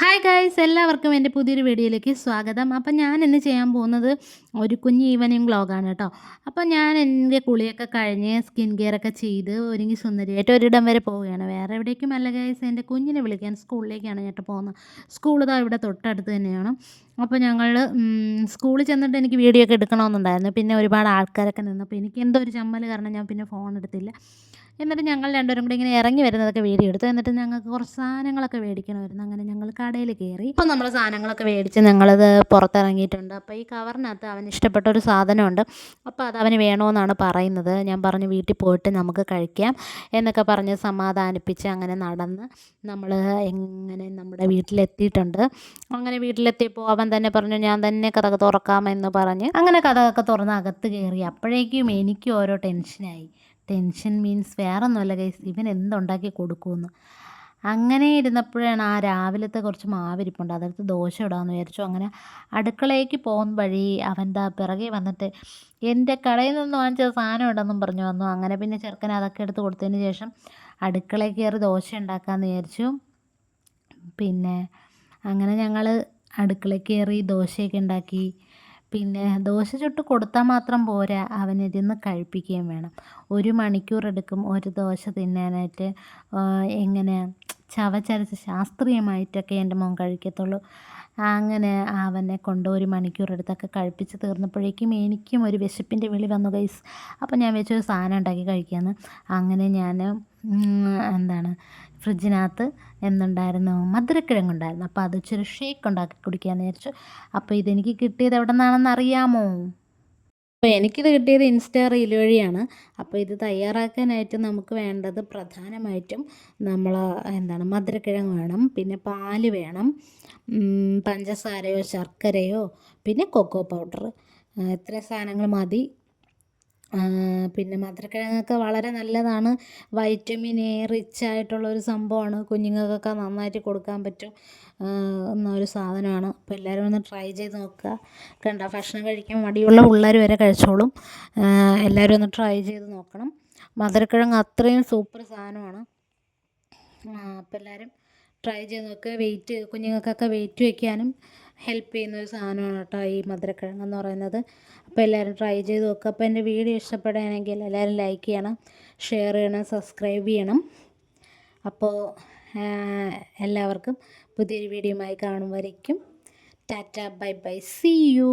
Hi guys എല്ലാവർക്കും എന്റെ പുതിയൊരു വീഡിയോയിലേക്ക് സ്വാഗതം. അപ്പം ഞാൻ ഇന്ന് ചെയ്യാൻ പോകുന്നത് ഒരു കുഞ്ഞ് ഈവനിങ് വ്ളോഗാണ് കേട്ടോ. അപ്പോൾ ഞാൻ എന്റെ കുളിയൊക്കെ കഴിഞ്ഞ് സ്കിൻ കെയർ ഒക്കെ ചെയ്ത് ഒരുങ്ങി സുന്ദരിയായിട്ട് ഒരിടം വരെ പോവുകയാണ്. വേറെ എവിടേക്കും അല്ല ഗായ്സ് എന്റെ കുഞ്ഞിനെ വിളിക്കാൻ സ്കൂളിലേക്കാണ് ഞാൻ പോകുന്നത്. സ്കൂൾ ഇതാ ഇവിടെ തൊട്ടടുത്ത് തന്നെയാണ്. അപ്പോൾ ഞങ്ങൾ സ്കൂളിൽ ചെന്നിട്ട് എനിക്ക് വീഡിയോ ഒക്കെ എടുക്കണമെന്നുണ്ടായിരുന്നു. പിന്നെ ഒരുപാട് ആൾക്കാരൊക്കെ നിന്നപ്പോൾ എനിക്ക് എന്തോ ഒരു ചമ്മൽ കാരണം ഞാൻ പിന്നെ ഫോൺ എടുത്തില്ല. എന്നിട്ട് ഞങ്ങൾ രണ്ടുപേരും കൂടി ഇങ്ങനെ ഇറങ്ങി വരുന്നതൊക്കെ വീഡിയോ എടുത്തു. എന്നിട്ട് ഞങ്ങൾക്ക് കുറച്ച് സാധനങ്ങളൊക്കെ മേടിക്കണമായിരുന്നു. അങ്ങനെ ഞങ്ങൾ കടയിൽ കയറി. അപ്പോൾ നമ്മൾ സാധനങ്ങളൊക്കെ മേടിച്ച് ഞങ്ങളത് പുറത്തിറങ്ങിയിട്ടുണ്ട്. അപ്പോൾ ഈ കവറിനകത്ത് അവന് ഇഷ്ടപ്പെട്ട ഒരു സാധനമുണ്ട്. അപ്പോൾ അത് അവന് വേണമെന്നാണ് പറയുന്നത്. ഞാൻ പറഞ്ഞു വീട്ടിൽ പോയിട്ട് നമുക്ക് കഴിക്കാം എന്നൊക്കെ പറഞ്ഞ് സമാധാനിപ്പിച്ച് അങ്ങനെ നടന്ന് നമ്മൾ എങ്ങനെ നമ്മുടെ വീട്ടിലെത്തിയിട്ടുണ്ട്. അങ്ങനെ വീട്ടിലെത്തിയപ്പോൾ അവൻ തന്നെ പറഞ്ഞു ഞാൻ തന്നെ കഥ തുറക്കാമെന്ന് പറഞ്ഞ് അങ്ങനെ കഥകൊക്കെ തുറന്ന് അകത്ത് കയറി. അപ്പോഴേക്കും എനിക്ക് ഓരോ ടെൻഷനായി ടെൻഷൻ മീൻസ് വേറെ ഒന്നുമല്ല ഗൈസ്. ഇവൻ എന്തുണ്ടാക്കി കൊടുക്കുമെന്ന്. അങ്ങനെ ഇരുന്നപ്പോഴാണ് ആ രാവിലത്തെ കുറച്ച് മാവിരിപ്പുണ്ട്. അതെടുത്ത് ദോശ ഇടാമെന്ന് വിചാരിച്ചു. അങ്ങനെ അടുക്കളയ്ക്ക് പോകുന്ന വഴി അവന്റെ പിറകെ വന്നിട്ട് എന്റെ കടയിൽ നിന്ന് വാങ്ങിച്ച സാധനം ഉണ്ടെന്നും പറഞ്ഞു വന്നു. അങ്ങനെ പിന്നെ ചെറുക്കൻ അതൊക്കെ എടുത്ത് കൊടുത്തതിന് ശേഷം അടുക്കളയിൽ കയറി ദോശ ഉണ്ടാക്കാമെന്ന് വിചാരിച്ചു. പിന്നെ അങ്ങനെ ഞങ്ങൾ അടുക്കളയിൽ കയറി ദോശയൊക്കെ ഉണ്ടാക്കി. പിന്നെ ദോശ ചുട്ട് കൊടുത്താൽ മാത്രം പോരാ അവനിരുന്ന് കഴിപ്പിക്കുകയും വേണം. ഒരു മണിക്കൂർ എടുക്കും ഒരു ദോശ തിന്നാനായിട്ട്. എങ്ങനെ ചവച്ചരച്ച് ശാസ്ത്രീയമായിട്ടൊക്കെ എന്റെ മോൻ കഴിക്കത്തുള്ളൂ. അങ്ങനെ അവനെ കൊണ്ട് ഒരു മണിക്കൂർ എടുത്തൊക്കെ കഴിപ്പിച്ച് തീർന്നപ്പോഴേക്കും എനിക്കും ഒരു വിശപ്പിന്റെ വിളി വന്നു ഗൈസ് അപ്പോൾ ഞാൻ വെച്ചൊരു സാധനം ഉണ്ടാക്കി കഴിക്കാമെന്ന് അങ്ങനെ ഞാൻ എന്താണ് ഫ്രിഡ്ജിനകത്ത് എന്തുണ്ടായിരുന്നു? മധുരക്കിഴങ്ങുണ്ടായിരുന്നു. അപ്പോൾ അത് ഇച്ചിരി ഷേക്ക് ഉണ്ടാക്കി കുടിക്കാമെന്ന് വിചാരിച്ചു. അപ്പോൾ ഇതെനിക്ക് കിട്ടിയത് എവിടെ നിന്നാണെന്ന് അറിയാമോ? അപ്പോൾ എനിക്കിത് കിട്ടിയത് ഇൻസ്റ്റാ റീൽ വഴിയാണ്. അപ്പോൾ ഇത് തയ്യാറാക്കാനായിട്ട് നമുക്ക് വേണ്ടത് പ്രധാനമായിട്ടും നമ്മൾ എന്താണ് മധുരക്കിഴങ്ങ് വേണം പിന്നെ പാൽ വേണം പഞ്ചസാരയോ ശർക്കരയോ പിന്നെ കൊക്കോ പൗഡർ ഇത്രയും സാധനങ്ങൾ മതി. പിന്നെ മധുരക്കിഴങ്ങൊക്കെ വളരെ നല്ലതാണ്. വൈറ്റമിൻ എ റിച്ച് ആയിട്ടുള്ള ഒരു സംഭവമാണ്. കുഞ്ഞുങ്ങൾക്കൊക്കെ നന്നായിട്ട് കൊടുക്കാൻ പറ്റും എന്നൊരു സാധനമാണ്. അപ്പോൾ എല്ലാവരും ഒന്ന് ട്രൈ ചെയ്ത് നോക്കുക. കണ്ട ഭക്ഷണം കഴിക്കാൻ മടിയുള്ള പിള്ളേർ വരെ കഴിച്ചോളും. എല്ലാവരും ഒന്ന് ട്രൈ ചെയ്ത് നോക്കണം. മധുരക്കിഴങ്ങ് അത്രയും സൂപ്പർ സാധനമാണ്. അപ്പോൾ എല്ലാവരും ട്രൈ ചെയ്ത് നോക്കുക വെയിറ്റ് കുഞ്ഞുങ്ങൾക്കൊക്കെ വെയിറ്റ് വയ്ക്കാനും ഹെൽപ്പ് ചെയ്യുന്ന ഒരു സാധനമാണ് കേട്ടോ ഈ മധുരക്കിഴങ്ങ് എന്ന് പറയുന്നത്. അപ്പോൾ എല്ലാവരും ട്രൈ ചെയ്ത് നോക്കുക അപ്പോൾ എന്റെ വീഡിയോ ഇഷ്ടപ്പെടുകയാണെങ്കിൽ എല്ലാവരും ലൈക്ക് ചെയ്യണം ഷെയർ ചെയ്യണം സബ്സ്ക്രൈബ് ചെയ്യണം. അപ്പോൾ എല്ലാവർക്കും പുതിയൊരു വീഡിയോയുമായി കാണും വരയ്ക്കും tata bye bye see you